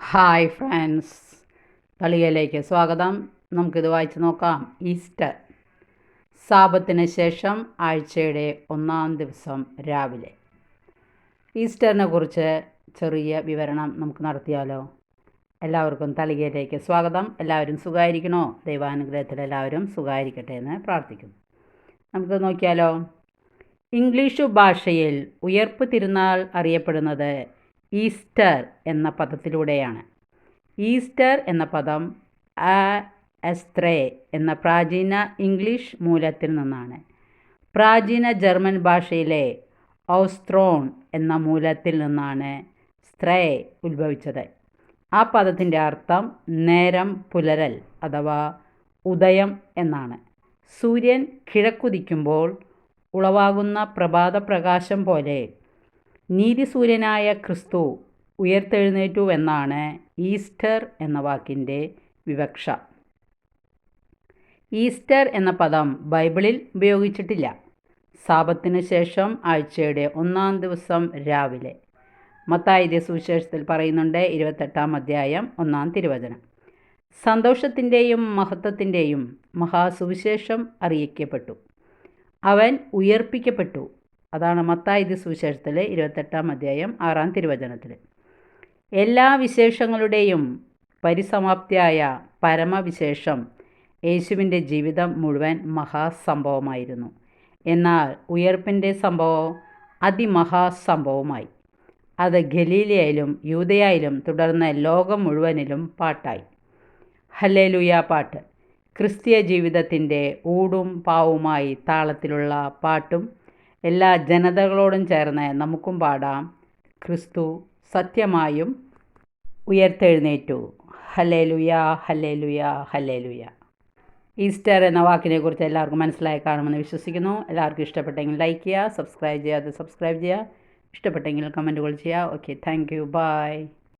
Hi friends. തളികയിലേക്ക് സ്വാഗതം. നമുക്കിത് വായിച്ചു നോക്കാം. ഈസ്റ്റർ. സാപത്തിന് ശേഷം ആഴ്ചയുടെ ഒന്നാം ദിവസം രാവിലെ. ഈസ്റ്ററിനെ കുറിച്ച് ചെറിയ വിവരണം നമുക്ക് നടത്തിയാലോ? എല്ലാവർക്കും തളികയിലേക്ക് സ്വാഗതം. എല്ലാവരും സുഖമായിരിക്കണോ ദൈവാനുഗ്രഹത്തിൽ എല്ലാവരും സുഖമായിരിക്കട്ടെ എന്ന് പ്രാർത്ഥിക്കുന്നു. നമുക്ക് നോക്കിയാലോ? ഇംഗ്ലീഷ് ഭാഷയിൽ ഉയർപ്പ് തിരുനാൾ അറിയപ്പെടുന്നത് ഈസ്റ്റർ എന്ന പദത്തിലൂടെയാണ്. ഈസ്റ്റർ എന്ന പദം ആ എസ്ത്രേ എന്ന പ്രാചീന ഇംഗ്ലീഷ് മൂലത്തിൽ നിന്നാണ്. പ്രാചീന ജർമ്മൻ ഭാഷയിലെ ഔസ്ത്രോൺ എന്ന മൂലത്തിൽ നിന്നാണ് സ്ത്രേ ഉത്ഭവിച്ചത്. ആ പദത്തിന്റെ അർത്ഥം നേരം പുലരൽ അഥവാ ഉദയം എന്നാണ്. സൂര്യൻ കിഴക്കുതിക്കുമ്പോൾ ഉളവാകുന്ന പ്രഭാതപ്രകാശം പോലെ നീതിസൂര്യനായ ക്രിസ്തു ഉയർത്തെഴുന്നേറ്റു എന്നാണ് ഈസ്റ്റർ എന്ന വാക്കിന്റെ വിവക്ഷ. ഈസ്റ്റർ എന്ന പദം ബൈബിളിൽ ഉപയോഗിച്ചിട്ടില്ല. സാപത്തിന് ശേഷം ആഴ്ചയുടെ ഒന്നാം ദിവസം രാവിലെ. മത്തായിന്റെ സുവിശേഷത്തിൽ പറയുന്നുണ്ട് ഇരുപത്തെട്ടാം അധ്യായം ഒന്നാം തിരുവചനം. സന്തോഷത്തിന്റെയും മഹത്വത്തിന്റെയും മഹാസുവിശേഷം അറിയിക്കപ്പെട്ടു. അവൻ ഉയർപ്പിക്കപ്പെട്ടു. അതാണ് മത്തായിത് സുവിശേഷത്തിൽ ഇരുപത്തെട്ടാം അധ്യായം ആറാം തിരുവചനത്തിൽ എല്ലാ വിശേഷങ്ങളുടെയും പരിസമാപ്തിയായ പരമവിശേഷം യേശുവിന്റെ ജീവിതം മുഴുവൻ മഹാസംഭവമായിരുന്നു. എന്നാൽ ഉയർപ്പിന്റെ സംഭവം അതിമഹാസംഭവമായി. അത് ഗലീലയിലും യൂതയായാലും തുടർന്ന് ലോകം മുഴുവനിലും പാട്ടായി. ഹല്ലേലുയ പാട്ട്. ക്രിസ്തീയ ജീവിതത്തിന്റെ ഊടും പാവുമായി താളത്തിലുള്ള പാട്ടും എല്ലാ ജനതകളോടും ചേർന്ന് നമുക്കും പാടാം. ക്രിസ്തു സത്യമായും ഉയർത്തെഴുന്നേറ്റു. Hallelujah hallelujah hallelujah. ഈസ്റ്റർ എന്ന വാക്കിനെ കുറിച്ച് എല്ലാവർക്കും മനസ്സിലായി കാണുമെന്ന് വിശ്വസിക്കുന്നു. എല്ലാവർക്കും ഇഷ്ടപ്പെട്ടെങ്കിൽ ലൈക്ക് ചെയ്യുക സബ്സ്ക്രൈബ് ചെയ്യാതെ സബ്സ്ക്രൈബ് ചെയ്യുക. ഇഷ്ടപ്പെട്ടെങ്കിൽ കമന്റുകൾ ചെയ്യുക. Okay thank you. ബൈ.